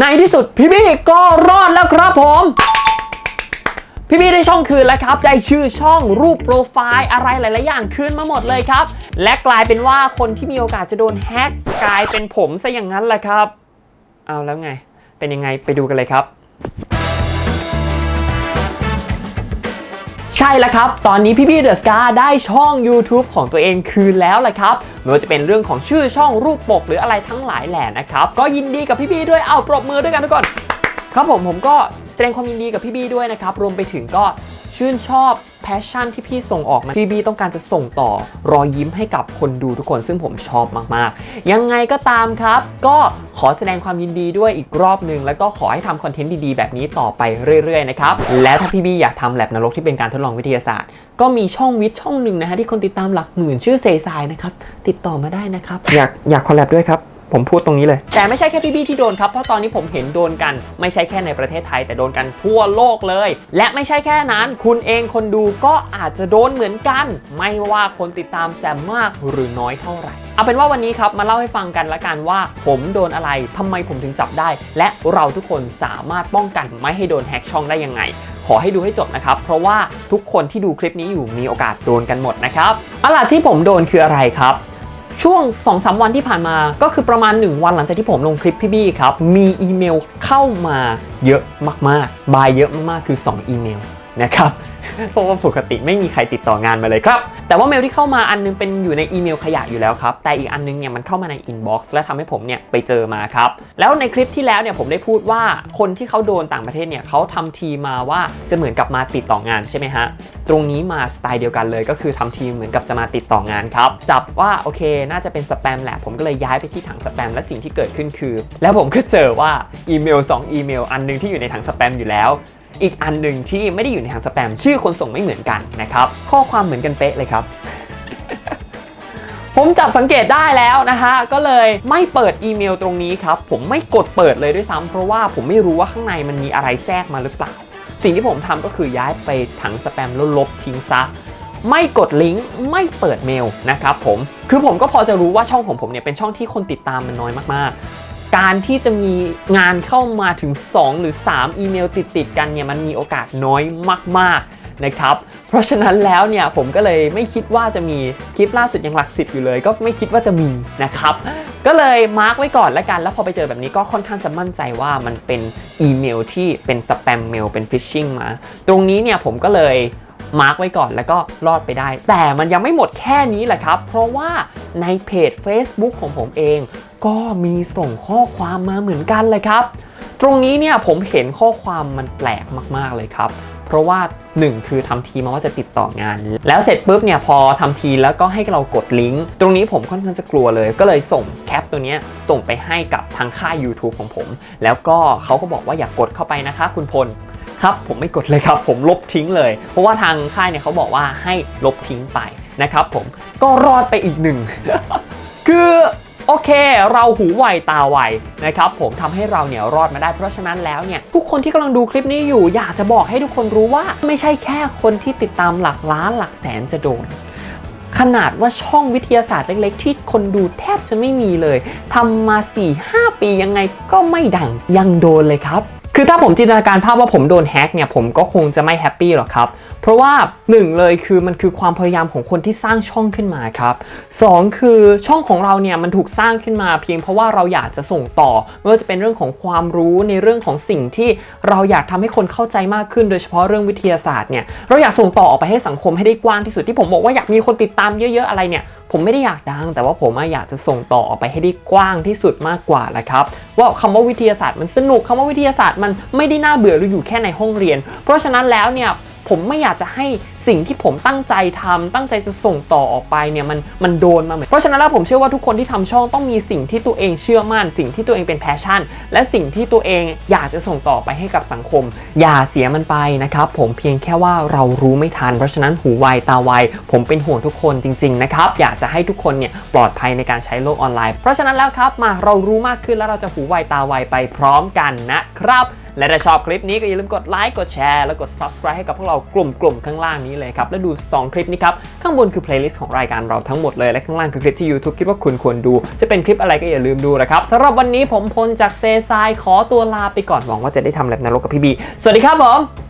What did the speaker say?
ในที่สุดพี่บี้ก็รอดแล้วครับผมพี่บี้ได้ช่องคืนแล้วครับ ได้ชื่อช่องรูปโปรไฟล์อะไรหลาย ๆ อย่างคืนมาหมดเลยครับ และกลายเป็นว่าคนที่มีโอกาสจะโดนแฮ็กกลายเป็นผมซะอย่างนั้นแหละครับ เอาแล้วไง เป็นยังไงไปดูกันเลยครับ ช่แล้วครับ ตอนนี้พี่พี่เดอะสกาได้ช่อง YouTube ของตัวเองคืนแล้วแหละครับไม่ว่าจะเป็นเรื่องของชื่อช่องรูปปกหรืออะไรทั้งหลายแหล่นะครับ ก็ยินดีกับพี่พี่ด้วยเอาปรบมือด้วยกันทุกคน ครับผมผมก็แสดงความยินดีกับพี่บี้ด้วยนะครับ รวมไปถึงก็ชื่นชอบ แพชชั่นที่พี่ส่งออกมาพี่บี้ต้องการจะส่งต่อรอยยิ้มให้กับคนดูทุกคนซึ่งผมชอบมากๆ ยังไงก็ตามครับ ก็ขอแสดงความยินดีด้วยอีกรอบหนึ่งแล้วก็ขอให้ทำคอนเทนต์ดีๆ แบบนี้ต่อไปเรื่อยๆนะครับและถ้าพี่บี้อยากทำแลบนรกที่เป็นการทดลองวิทยาศาสตร์ก็มีช่องวิทย์ช่องหนึ่งนะฮะที่คนติดตามหลักหมื่นชื่อเซซายนะครับติดต่อมาได้นะครับอยากอยากคอลแลบด้วยครับ ผมพูดตรงนี้เลย แต่ไม่ใช่แค่พี่บี้ที่โดนครับ เพราะตอนนี้ผมเห็นโดนกัน ไม่ใช่แค่ในประเทศไทยแต่โดนกันทั่วโลกเลย และไม่ใช่แค่นั้น คุณเองคนดูก็อาจจะโดนเหมือนกัน ไม่ว่าคนติดตามจะมากหรือน้อยเท่าไหร่เอาเป็นว่าวันนี้ครับมาเล่าให้ฟังกันละกันว่า ผมโดนอะไรทำไมผมถึงจับได้ และเราทุกคนสามารถป้องกันไม่ให้โดนแฮกช่องได้ยังไงขอให้ดูให้จบนะครับ เพราะว่าทุกคนที่ดูคลิปนี้อยู่มีโอกาสโดนกันหมดนะครับเอาล่ะที่ผมโดนคืออะไรครับ ช่วง 2-3 วันที่ผ่านมาก็คือประมาณ 1 วันหลังจากที่ผมลงคลิปพี่บี้ครับ มีอีเมลเข้ามาเยอะมากๆ บายเยอะมากๆ คือ 2 อีเมลนะครับ เพราะว่าปกติไม่มีใครติดต่องานมาเลยครับ แต่ว่าเมลที่เข้ามาอันนึงเป็นอยู่ในอีเมลขยะอยู่แล้วครับ แต่อีกอันนึงเนี่ยมันเข้ามาในอินบ็อกซ์และทำให้ผมเนี่ยไปเจอมาครับ แล้วในคลิปที่แล้วเนี่ยผมได้พูดว่าคนที่เขาโดนต่างประเทศเนี่ยเขาทำทีมาว่าจะเหมือนกับมาติดต่องานใช่ไหมฮะ ตรงนี้มาสไตล์เดียวกันเลย ก็คือทำทีเหมือนกับจะมาติดต่องานครับ จับว่าโอเค น่าจะเป็นสแปมแหละ ผมก็เลยย้ายไปที่ถังสแปมและสิ่งที่เกิดขึ้นคือ แล้วผมก็เจอว่าอีเมล2อีเมลอันหนึงที่อยู่ในถังสแปมอยู่แล้ว อีกอันหนึ่งที่ไม่ได้อยู่ในถังสแปม ชื่อคนส่งไม่เหมือนกันนะครับ ข้อความเหมือนกันเป๊ะเลยครับ ผมจับสังเกตได้แล้วนะฮะ ก็เลยไม่เปิดอีเมลตรงนี้ครับ ผมไม่กดเปิดเลยด้วยซ้ำเพราะว่าผมไม่รู้ว่าข้างในมันมีอะไรแทรกมาหรือเปล่า สิ่งที่ผมทำก็คือย้ายไปถังสแปมแล้วลบทิ้งซะไม่กดลิงก์ไม่เปิดเมลนะครับผม คือผมก็พอจะรู้ว่าช่องของผมเนี่ยเป็นช่องที่คนติดตามมันน้อยมากๆ การที่จะมีงานเข้ามาถึง 2 หรือ 3 อีเมลติดๆกันเนี่ยมันมีโอกาสน้อยมากๆนะครับ เพราะฉะนั้นแล้วเนี่ยผมก็เลยไม่คิดว่าจะมีคลิปล่าสุดยังหลักสิบอยู่เลย ก็ไม่คิดว่าจะมีนะครับ ก็เลยมาร์กไว้ก่อนแล้วกัน แล้วพอไปเจอแบบนี้ก็ค่อนข้างจะมั่นใจว่ามันเป็นอีเมลที่เป็นสแปมเมลเป็นฟิชชิงมา ตรงนี้เนี่ยผมก็เลย มาร์กไว้ก่อนแล้วก็รอดไปได้ แต่มันยังไม่หมดแค่นี้แหละครับ เพราะว่าในเพจ Facebook ของผมเอง ก็มีส่งข้อความมาเหมือนกันเลยครับ ตรงนี้เนี่ยผมเห็นข้อความมันแปลกมาก ๆเลยครับ เพราะว่า 1 คือทำทีมาว่าจะติดต่องาน แล้วเสร็จปุ๊บเนี่ยพอทำทีแล้วก็ให้เรากดลิงก์ตรงนี้ผมค่อนข้างจะกลัวเลย ก็เลยส่งแคปตัวนี้ส่งไปให้กับทางค่าย YouTube ของผม แล้วก็เขาก็บอกว่าอย่ากกดเข้าไปนะคะ คุณพล ครับผมไม่กดเลยครับ ผมลบทิ้งเลย เพราะว่าทางค่ายเนี่ยเขาบอกว่าให้ลบทิ้งไปนะครับผมก็รอดไปอีกหนึ่งคือโอเค เราหูไวตาไวนะครับผมทำให้เราเนี่ยรอดมาได้เพราะฉะนั้นแล้วเนี่ยทุกคนที่กำลังดูคลิปนี้อยู่ อยากจะบอกให้ทุกคนรู้ว่า ไม่ใช่แค่คนที่ติดตามหลักล้านหลักแสนจะโดน ขนาดว่าช่องวิทยาศาสตร์เล็ก ๆ ที่คนดูแทบจะไม่มีเลยทำมา 4-5 ปียังไงก็ไม่ดังยังโดนเลยครับ คือถ้าผมจินตนาการภาพว่าผมโดนแฮ็กเนี่ยผมก็คงจะไม่แฮปปี้หรอกครับ เพราะว่าหนึ่งเลยคือมันคือความพยายามของคนที่สร้างช่องขึ้นมาครับสองคือช่องของเราเนี่ยมันถูกสร้างขึ้นมาเพียงเพราะว่าเราอยากจะส่งต่อไม่ว่าจะเป็นเรื่องของความรู้ในเรื่องของสิ่งที่เราอยากทำให้คนเข้าใจมากขึ้น โดยเฉพาะเรื่องวิทยาศาสตร์เนี่ยเราอยากส่งต่อออกไปให้สังคมให้ได้กว้างที่สุดที่ผมบอกว่าอยากมีคนติดตามเยอะ ๆอะไรเนี่ย ผมไม่ได้อยากดัง แต่ว่าผมอยากจะส่งต่อออกไปให้ได้กว้างที่สุดมากกว่าแหละครับ ว่าคำว่าวิทยาศาสตร์มันสนุกคำว่าวิทยาศาสตร์มันไม่ได้น่าเบื่อหรืออยู่แค่ในห้องเรียน เพราะฉะนั้นแล้วเนี่ย ผมไม่อยากจะให้สิ่งที่ผมตั้งใจทำตั้งใจจะส่งต่อออกไปเนี่ยมันมันโดนมาเหมือนเพราะฉะนั้นแล้วผมเชื่อว่าทุกคนที่ทำช่องต้องมีสิ่งที่ตัวเองเชื่อมั่น สิ่งที่ตัวเองเป็นแพชชั่น และสิ่งที่ตัวเองอยากจะส่งต่อไปให้กับสังคม อย่าเสียมันไปนะครับผมเพียงแค่ว่าเรารู้ไม่ทัน เพราะฉะนั้นหูไวตาไวผมเป็นห่วงทุกคนจริงๆนะครับอยากจะให้ทุกคนเนี่ยปลอดภัยในการใช้โลกออนไลน์ เพราะฉะนั้นแล้วครับมาเรารู้มากขึ้นแล้วเราจะหูไวตาไวไปพร้อมกันนะครับ และถ้าชอบคลิปนี้ก็อย่าลืมกดไลค์กดแชร์แล้วกด subscribe ให้กับพวกเรากลุ่มกลุ่มข้างล่างนี้เลยครับแล้วดู 2 คลิปนี้ครับ ข้างบนคือ playlist ของรายการเราทั้งหมดเลยและข้างล่างคือคลิปที่ YouTube คิดว่าคุณควรดู จะเป็นคลิปอะไรก็อย่าลืมดูนะครับสำหรับวันนี้ผมพลจากเซซายขอตัวลาไปก่อนหวังว่าจะได้ทำแลบนรกกับพี่บีสวัสดีครับผม